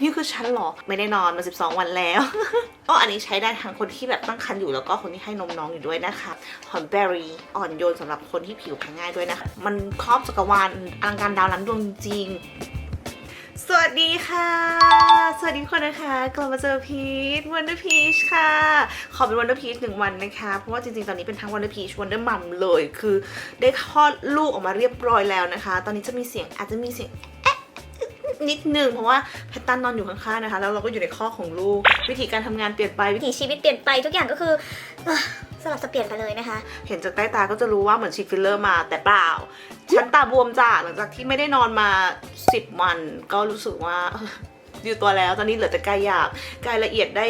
นี่คือฉันหรอ ไม่ได้นอนมา 12 วันแล้ว ก็อันนี้ใช้ได้ทั้งคนที่แบบตั้งครรภ์อยู่แล้วก็คนที่ให้นมน้องอยู่ด้วยนะคะ หอมเบอร์รี่อ่อนโยนสำหรับคนที่ผิวแพ้ง่ายด้วยนะคะ มันครอบจักรวาลอลังการดาวล้านดวงจริงสวัสดีค่ะ สวัสดีคนนะคะกลับมาเจอพีชวันเดอร์พีชค่ะ ขอเป็นวันเดอร์พีชหนึ่งวันนะคะ เพราะว่าจริงๆ ตอนนี้เป็นทั้งวันเดอร์พีชวันเดอร์มัมเลย คือได้คลอดลูกออกมาเรียบร้อยแล้วนะคะ ตอนนี้จะมีเสียงอาจจะมีเสียง นิดนึงเพราะว่าแพตตันนอนอยู่ข้างๆนะคะ แล้วเราก็อยู่ในข้อของลูก วิธีการทำงานเปลี่ยนไปวิวิธีถีชีวิตเปลี่ยนไปทุกอย่างก็คือเอ่อสลับสับเปลี่ยนไปเลยนะคะ เห็นจากใต้ตาก็จะรู้ว่าเหมือนฉีดฟิลเลอร์มาแต่เปล่าฉันตาบวมจ้ะหลังจากที่ไม่ได้นอนมา 10วันก็รู้สึกว่าเอออยู่ตัวแล้วตอนนี้เหลือแต่กายหยาบกายละเอียดได้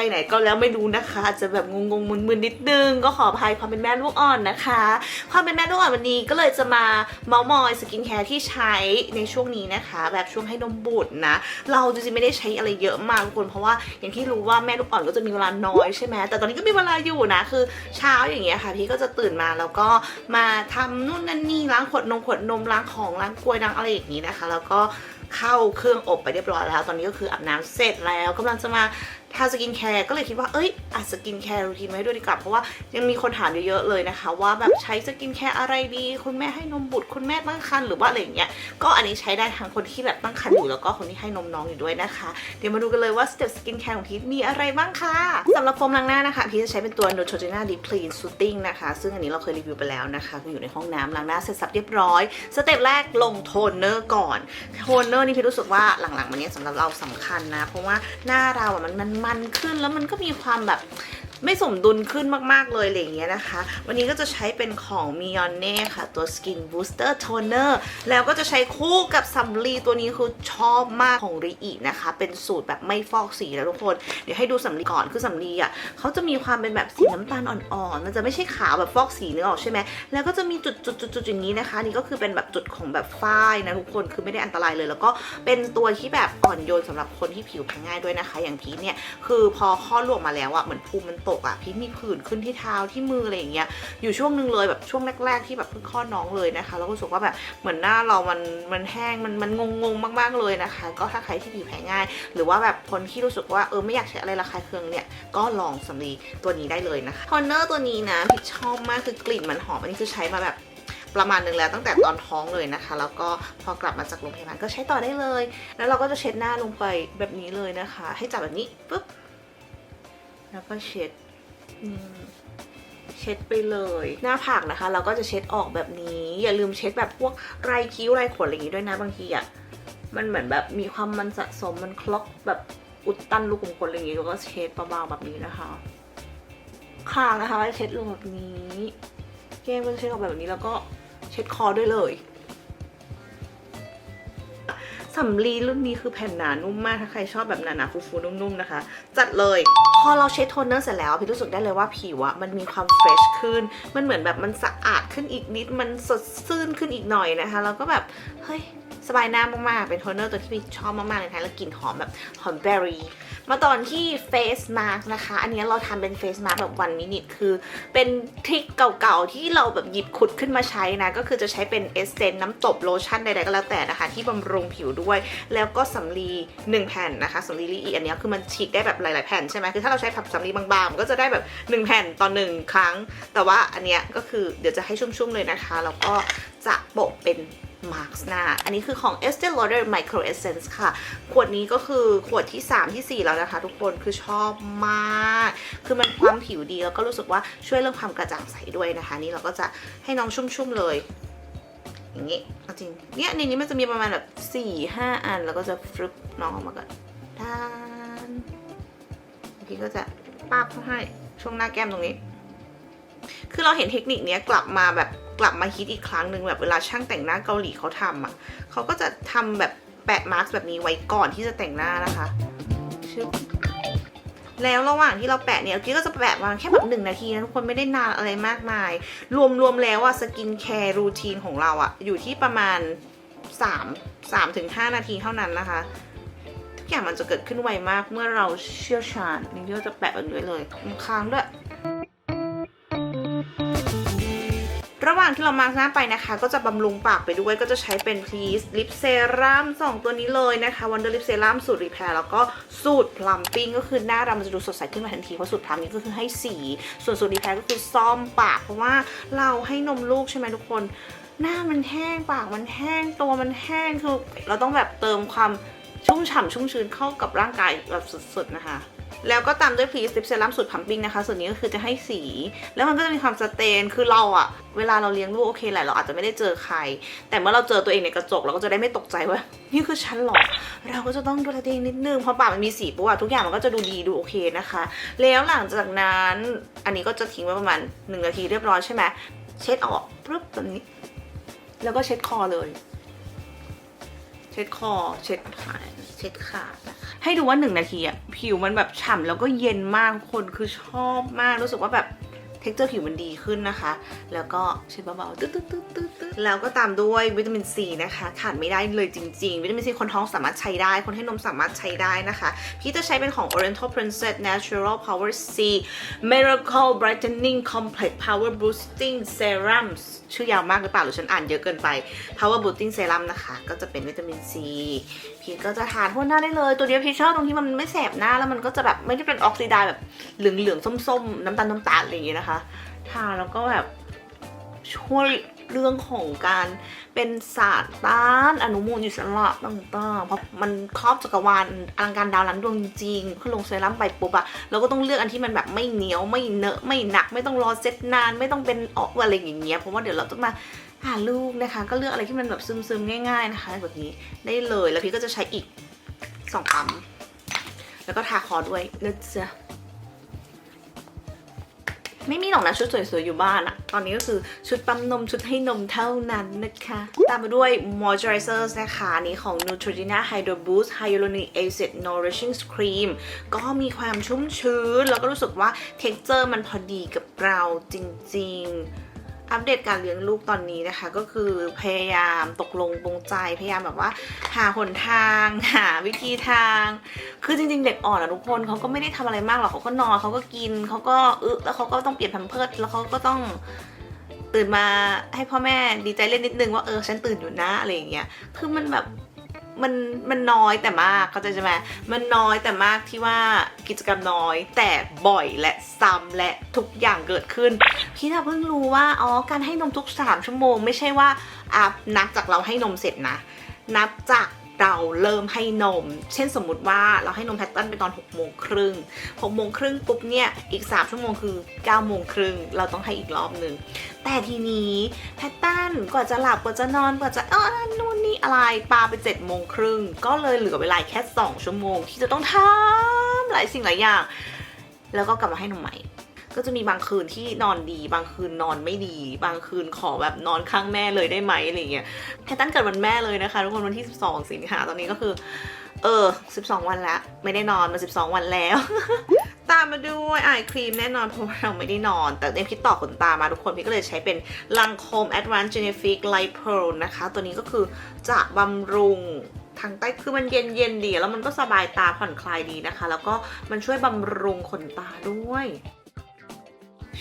ไปไหนก็แล้วไม่รู้นะคะอาจจะแบบงงๆมึนๆนิดนึง ก็ขออภัยความเป็นแม่ลูกอ่อนนะคะความเป็นแม่ลูกอ่อนวันนี้ก็เลยจะมาเมาส์มอยสกินแคร์ที่ใช้ในช่วงนี้นะคะ แบบช่วงให้นมบุตรนะเราจริงๆไม่ได้ใช้อะไรเยอะมากทุกคนเพราะว่าอย่างที่รู้ว่าแม่ลูกอ่อนก็จะมีเวลาน้อยใช่ไหมแต่ตอนนี้ก็มีเวลาอยู่นะคือเช้าอย่างเงี้ยค่ะพี่ก็จะตื่นมาแล้วก็มาทำนู่นนั่นนี่ล้างขวดนมขวดนมล้างของล้างกล้วยล้างอะไรอย่างนี้นะคะ แล้วก็เข้าเครื่องอบไปเรียบร้อยแล้ว ตอนนี้ก็คืออาบน้ำเสร็จแล้วกำลังจะมา ทาสกินแคร์ก็เลยคิดว่าเอ้ยอัดสกินแคร์รูทีนไว้ด้วยดีกว่าเพราะว่ายังมีคนถามเยอะๆเลยนะคะ ว่าแบบใช้สกินแคร์อะไรดีคุณแม่ให้นมบุตรคุณแม่ตั้งครรภ์หรือว่าอะไรอย่างเงี้ยก็อันนี้ใช้ได้ทั้งคนที่แบบตั้งครรภ์อยู่แล้วก็คนที่ให้นมน้องอยู่ด้วยนะคะ เดี๋ยวมาดูกันเลยว่าสเต็ปสกินแคร์ของพีทมีอะไรบ้างค่ะสำหรับโฟมล้างหน้านะคะพีทจะใช้เป็นตัว Neutrogena Deep Clean Soothing นะคะ ซึ่งอันนี้เราเคยรีวิวไปแล้วนะคะคืออยู่ในห้องน้ำล้างหน้าเสร็จสับเรียบร้อยสเต็ปแรกลงโทนเนอร์ก่อนโทนเนอร์นี่พี่รู้สึกว่าหลังๆมาเนี้ยสำหรับเราสำคัญนะ เพราะว่าหน้าเราอะมันมันมันขึ้นแล้วมันก็มีความแบบ ไม่สมดุลขึ้นมากๆเลยอะไรอย่างเงี้ยนะคะ วันนี้ก็จะใช้เป็นของ m i o n n e ค่ะ ตัว Skin Booster Toner แล้วก็จะใช้คู่กับสำลีตัวนี้คือชอบมากของรีอีนะคะ เป็นสูตรแบบไม่ฟอกสีแล้วทุกคน เดี๋ยวให้ดูสำลีก่อนคือสำลีอะเขาจะมีความเป็นแบบสีน้ำตาลอ่อนๆ มันจะไม่ใช่ขาวแบบฟอกสีนึกออกใช่ไหมแล้วก็จะมีจุดจุดจุดจุดอย่างนี้นะคะ นี่ก็คือเป็นแบบจุดของแบบฝ้ายนะทุกคนคือไม่ได้อันตรายเลย แล้วก็เป็นตัวที่แบบอ่อนโยนสำหรับคนที่ผิวแพ้ง่ายด้วยนะคะ อย่างพีเนี่ยคือพอคลอลูกมาแล้วอะเหมือนภูมิมันตกอะพีทมีผื่นขึ้นที่เท้าที่มืออะไรอย่างเงี้ยอยู่ช่วงหนึงเลยแบบช่วงแรก ๆ ที่แบบเพิ่งคลอดน้องเลยนะคะ แล้วก็รู้สึกว่าแบบเหมือนหน้าเรามันมันแห้งมันมันงงงๆมากๆเลยนะคะ ก็ถ้าใครที่ผิวแพ้ง่าย หรือว่าแบบคนที่รู้สึกว่าเออไม่อยากใช้อะไรระคายเคืองเนี่ยก็ลองสำลีตัวนี้ได้เลยนะคะโทนเนอร์ตัวนี้นะพีทชอบมากคือกลิ่นมันหอมอันนี้คือใช้มาแบบประมาณหนึ่งแล้วตั้งแต่ตอนท้องเลยนะคะ แล้วก็พอกลับมาจากโรงพยาบาลก็ใช้ต่อได้เลย แล้วเราก็จะเช็ดหน้าลงไปแบบนี้เลยนะคะ ให้จับแบบนี้ปุ๊บ แล้วก็เช็ดเช็ดไปเลย หน้าผากนะคะ เราก็จะเช็ดออกแบบนี้ อย่าลืมเช็ดแบบพวกไรคิ้วไรขนอะไรอย่างงี้ด้วยนะบางทีอะมันเหมือนแบบมีความมันสะสมมันคล็อกแบบอุดตันรูกขุมขนอะไรอย่างงี้แล้วก็เช็ดเบาๆแบบนี้นะคะคางนะคะเช็ดลงแบบนี้ แก้มก็เช็ดออกแบบนี้แล้วก็เช็ดคอด้วยเลยำลีรุ่นนี้คือแผ่นหนานุ่มมาก ถ้าใครชอบแบบหนาๆฟูๆนุ่มๆนะคะ จัดเลย พอเราเช็ดโทนเนอร์เสร็จแล้วพี่รู้สึกได้เลยว่าผิวอะมันมีความเฟรชขึ้น มันเหมือนแบบมันสะอาดขึ้นอีกนิด มันสดชื่นขึ้นอีกหน่อยนะคะ แล้วก็แบบ เฮ้ย สบายหน้ามากๆ เป็นโทนเนอร์ตัวที่พี่ชอบมากๆเลยนะแล้วกลิ่นหอมแบบหอมเบอร์รี่ มาตอนที่เฟสมาร์กนะคะ อันนี้เราทำเป็นเฟสมาร์กแบบวันมินิคือ เป็นทริคเก่าๆ ที่เราแบบหยิบขุดขึ้นมาใช้นะ ก็คือจะใช้เป็นเอสเซนต์น้ำตบโลชั่นใดๆก็แล้วแต่นะคะ ที่บำรุงผิวด้วย แล้วก็สำลี 1 แผ่นนะคะสำลีลีอีอันนี้คือมันฉีกได้แบบหลายๆแผ่นใช่ไหมคือถ้าเราใช้ผับสำลีบางๆมันก็จะได้แบบ 1 แผ่นต่อ1ครั้ง แต่ว่าอันเนี้ยก็คือเดี๋ยวจะให้ชุ่มๆเลยนะคะแล้วก็จะโปะเป็น มาร์กหน้าอันนี้คือของ Estee Lauder Micro Essence ค่ะ ขวดนี้ก็คือขวดที่ 3 ที่ 4 แล้วนะคะ ทุกคนคือชอบมาก คือมันความผิวดีแล้วก็รู้สึกว่าช่วยเรื่องความกระจ่างใสด้วยนะคะ นี่เราก็จะให้น้องชุ่มๆเลยอย่างนี้จริงเนี่ยในนี้มันจะมีประมาณแบบ4ี่ห้าอัน แล้วก็จะฟลุปน้องออกมาก่อนทานทีก็จะป้าบเข้าให้ช่วงหน้าแก้มตรงนี้ คือเราเห็นเทคนิคเนี้ยกลับมาแบบ กลับมาฮิตอีกครั้งหนึ่งแบบเวลาช่างแต่งหน้าเกาหลีเขาทำอะเขาก็จะทำแบบแปะมาร์กแบบนี้ไว้ก่อนที่จะแต่งหน้านะคะชึบแล้วระหว่างที่เราแปะเนี่ยกี้ก็จะแปะวางแค่แบบหนึ่งนาทีนะทุกคนไม่ได้นานอะไรมากมาย รวมๆแล้วอะสกินแคร์รูทีนของเราอะอยู่ที่ประมาณ 3 3ถึง5นาทีเท่านั้นนะคะทุกอย่างมันจะเกิดขึ้นไวมากเมื่อเราเชี่ยวชาญนี่ก็จะแปะแบบนี้ไว้เลยค้างด้วย ระหว่างที่เรามาร์กหน้าไปนะคะ ก็จะบำรุงปากไปด้วยก็จะใช้เป็น Please Lip Serum สองตัวนี้เลยนะคะ Wonder Lip Serum สูตร Repair แล้วก็สูตร Plumping ก็คือหน้าเรามันจะดูสดใสขึ้นมาทันที เพราะสูตร Plumping ก็คือให้สี ส่วนสูตร Repair ก็คือซ่อมปาก เพราะว่าเราให้นมลูกใช่ไหมทุกคน หน้ามันแห้งปากมันแห้งตัวมันแห้งคือเราต้องแบบเติมความชุ่มฉ่ำชุ่มชื้นเข้ากับร่างกายแบบสุดๆนะคะ แล้วก็ตามด้วย Please Lip Serum สูตรพัมปิ้งนะคะ ส่วนนี้ก็คือจะให้สี แล้วมันก็จะมีความสเตน คือเราอะเวลาเราเลี้ยงลูกโอเคแหละเราอาจจะไม่ได้เจอใคร แต่เมื่อเราเจอตัวเองในกระจกเราก็จะได้ไม่ตกใจว่า นี่คือฉันหรอ เราก็จะต้องดูแลตัวเองนิดนึง เพราะปากมันมีสีปุ๊บอะทุกอย่างมันก็จะดูดีดูโอเคนะคะ แล้วหลังจากนั้นอันนี้ก็จะทิ้งไว้ประมาณหนึ่งนาทีเรียบร้อยใช่ไหมเช็ดออกปุ๊บแบบนี้ แล้วก็เช็ดคอเลย เช็ดคอ เช็ดขาเช็ดขา ให้ดูว่าหนึ่งนาทีอะผิวมันแบบฉ่ำแล้วก็เย็นมากคนคือชอบมากรู้สึกว่าแบบเท็กเจอร์ผิวมันดีขึ้นนะคะ แล้วก็เช็ดเบาๆตึ๊ดตึ๊ดตึ๊ดตึ๊ดตึ๊ดแล้วก็ตามด้วยวิตามินซีนะคะ ขาดไม่ได้เลยจริงๆ วิตามินซีคนท้องสามารถใช้ได้ คนให้นมสามารถใช้ได้นะคะ พี่จะใช้เป็นของ Oriental Princess Natural Power C Miracle Brightening Complex Power Boosting Serums ชื่อยาวมากหรือเปล่าหรือฉันอ่านเยอะเกินไป Power Boosting Serum นะคะ ก็จะเป็นวิตามินซีพีก็จะทานทั่วหน้าได้เลย ตัวเดียวพีชอบตรงที่มันไม่แสบหน้าแล้วมันก็จะแบบไม่ได้เป็นออกซิไดแบบเหลืองๆส้มๆ น้ำตาลน้ำตาลอะไรอย่างเงี้ยนะคะ ทานแล้วก็แบบช่วย เรื่องของการเป็นสารต้านอนุมูลอิสระต่างๆ เพราะมันครอบจักรวาลอลังการดาวล้านดวงจริงๆคือลงเซรั่มไปปุ๊บอะเราก็ต้องเลือกอันที่มันแบบไม่เหนียวไม่เนอะไม่หนัก ไม่ต้องรอเซ็ตนาน ไม่ต้องเป็นออกอะไรอย่างเงี้ยเพราะว่าเดี๋ยวเราต้องมาหาลูกนะคะ ก็เลือกอะไรที่มันแบบซึมๆง่าย ๆนะคะ แบบนี้ได้เลยแล้วพี่ก็จะใช้อีกสองปั๊มแล้วก็ทาคอด้วยนะจ๊ะ ไม่มีหรอกนะชุดสวยๆอยู่บ้านอะตอนนี้ก็คือชุดปั๊มนมชุดให้นมเท่านั้นนะคะ ตามมาด้วย moisturizer นะคะนนี้ของ Neutrogena Hydro Boost Hyaluronic Acid Nourishing Cream ก็มีความชุ่มชื้น แล้วก็รู้สึกว่า texture มันพอดีกับเราจริง ๆ อัปเดตการเลี้ยงลูกตอนนี้นะคะ ก็คือพยายามตกลงปรงใจพยายามแบบว่า หาหนทาง หาวิธีทาง คือจริง ๆ เด็กอ่อนอะทุกคนเขาก็ไม่ได้ทำอะไรมากหรอกเขาก็นอนเขาก็กินเขาก็อึแล้วเขาก็ต้องเปลี่ยนแพมเพิร์สแล้วเขาก็ต้องตื่นมาให้พ่อแม่ดีใจเล่นนิดนึงว่าเออฉันตื่นอยู่นะอะไรอย่างเงี้ยคือมันแบบ มันมันน้อยแต่มากเข้าใจใช่ไหมมันน้อยแต่มากที่ว่ากิจกรรมน้อย แต่บ่อยและซ้ำและทุกอย่างเกิดขึ้น พี่น่ะเพิ่งรู้ว่าอ๋อการให้นมทุกสามชั่วโมง ไม่ใช่ว่าอะนับจากเราให้นมเสร็จนะ นับจากเราเริ่มให้นม เช่นสมมุติว่าเราให้นมแพตตันไปตอน6โมงครึ่ง6โมงครึ่งปุ๊บเนี่ย อีก 3 ชั่วโมงคือ9โมงครึ่งเราต้องให้อีกรอบหนึ่ง แต่ทีนี้แพตตันกว่าจะหลับกว่าจะนอนกว่าจะเออนู่น อะไรปาไป7โมงครึ่งก็เลยเหลือเวลาแค่ 2 ชั่วโมง ที่จะต้องทำหลายสิ่งหลายอย่าง แล้วก็กลับมาให้นมใหม่ ก็จะมีบางคืนที่นอนดี บางคืนนอนไม่ดี บางคืนขอแบบนอนข้างแม่เลยได้ไหมอะไรเงี้ยแพตตันเกิดวันแม่เลยนะคะทุกคนวันที่ 12 สิงหาตอนนี้ก็คือ เออ 12 วันแล้วไม่ได้นอนมา 12 วันแล้ว ตามมาด้วยไอครีมแน่นอนเพราะว่าเราไม่ได้นอน แต่เอ็มพิดต่อขนตามาทุกคนพี่ก็เลยใช้เป็นลังโคม Advanced Genific Light Pearl นะคะ ตัวนี้ก็คือจะบำรุงทางใต้คือมันเย็นเย็นดี แล้วมันก็สบายตาผ่อนคลายดีนะคะ แล้วก็มันช่วยบำรุงขนตาด้วย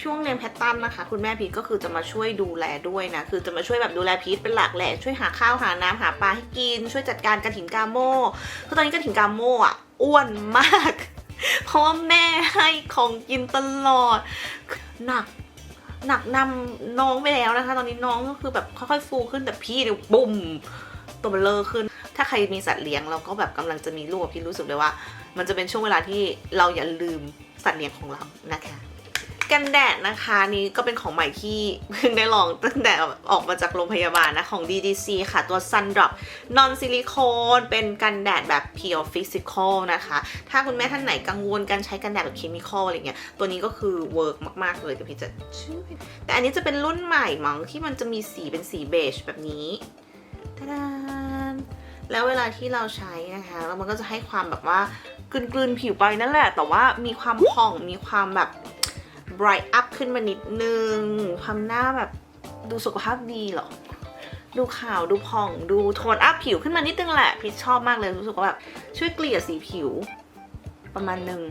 ช่วงเรียนแพทตันนะคะ คุณแม่พีทก็คือจะมาช่วยดูแลด้วยนะ คือจะมาช่วยแบบดูแลพีทเป็นหลักแหละช่วยหาข้าวหาน้ำหาปลาให้กิน ช่วยจัดการกระถิ่นกาโม่คือตอนนี้กระถิ่นกาโม่อะอ้วนมาก เพราะว่าแม่ให้ของกินตลอด หนักหนักนำน้องไปแล้วนะคะ ตอนนี้น้องก็คือแบบค่อยๆฟูขึ้นแต่พี่เนี่ยบุ่มตัวเบลเลอร์ขึ้น ถ้าใครมีสัตว์เลี้ยงเราก็แบบกำลังจะมีลูกพี่รู้สึกเลยว่า มันจะเป็นช่วงเวลาที่เราอย่าลืมสัตว์เลี้ยงของเรานะคะ กันแดดนะคะนี่ก็เป็นของใหม่ที่เพิ่งได้ลองตั้งแต่ออกมาจากโรงพยาบาลนะ ของ DDC ค่ะตัว Sun Drop Non Silicone เป็นกันแดดแบบ Pure Physical นะคะ ถ้าคุณแม่ท่านไหนกังวลการใช้กันแดดแบบเคมีคอลอะไรเงี้ยตัวนี้ก็คือเวิร์กมาก ๆ เลยเดี๋ยวพี่จะช่วยแต่อันนี้จะเป็นรุ่นใหม่มั้งที่มันจะมีสีเป็นสีเบจแบบนี้ตาดานแล้วเวลาที่เราใช้นะคะแล้วมันก็จะให้ความแบบว่ากลืนๆผิวไปนั่นแหละ แต่ว่ามีความผ่องมีความแบบ bright up ขึ้นมานิดนึงความหน้าแบบดูสุขภาพดีหรอ ดูขาวดูผ่องดูโทนอัพผิวขึ้นมานิดนึงแหละพี่ชอบมากเลยรู้สึกว่าแบบช่วยเกลี่ยสีผิว ประมาณหนึ่ง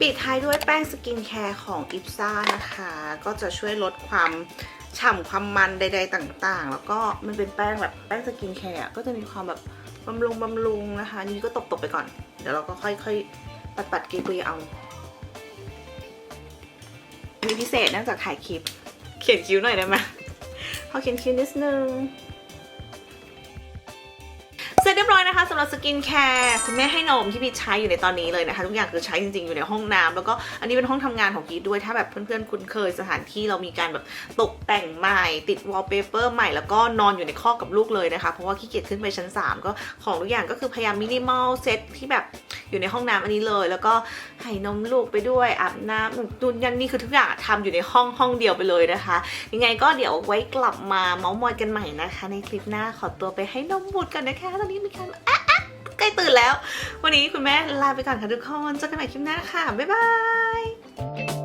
ปิดท้ายด้วยแป้งสกินแคร์ของอิฟซ่านะคะ ก็จะช่วยลดความฉ่ำความมันใด ๆ ต่างๆ แล้วก็มันเป็นแป้งแบบแป้งสกินแคร์ก็จะมีความแบบบำรุงบำรุงนะคะนี่ก็ตบๆไปก่อน เดี๋ยวเราก็ค่อยๆ ปัดๆเกลี่ยเอา มีพิเศษเนื่องจากถ่ายคลิป เขียนคิ้วหน่อยได้ไหมขอเขียนคิ้วนิดนึงำหรับสกินแคร์คุณแม่ให้นมที่พีชใช้อยู่ในตอนนี้เลยนะคะ ทุกอย่างคือใช้จริงๆอยู่ในห้องน้ำแล้วก็อันนี้เป็นห้องทำงานของพีชด้วยถ้าแบบเพื่อนๆ คุ้นเคยสถานที่เรามีการแบบตกแต่งใหม่ ติดวอลเปเปอร์ใหม่แล้วก็นอนอยู่ในคอกับลูกเลยนะคะ เพราะว่าขี้เกียจขึ้นไปชั้น 3 ก็ของทุกอย่างก็คือพยายามมินิมอลเซตที่แบบอยู่ในห้องน้ำอันนี้เลย แล้วก็ให้นมลูกไปด้วยอาบน้ำตุนยันนี่คือทุกอย่างทำอยู่ในห้องห้องเดียวไปเลยนะคะ ยังไงก็เดี๋ยวไว้กลับมาเมาส์มอยกันใหม่นะคะ ในคลิปหน้าขอตัวไปให้นมบุตรกันนะคะตอนนี้มีการอะ ตื่นแล้ว วันนี้คุณแม่ลาไปก่อนค่ะทุกคนเจอกันใหม่คลิปหน้าค่ะ บ๊ายบาย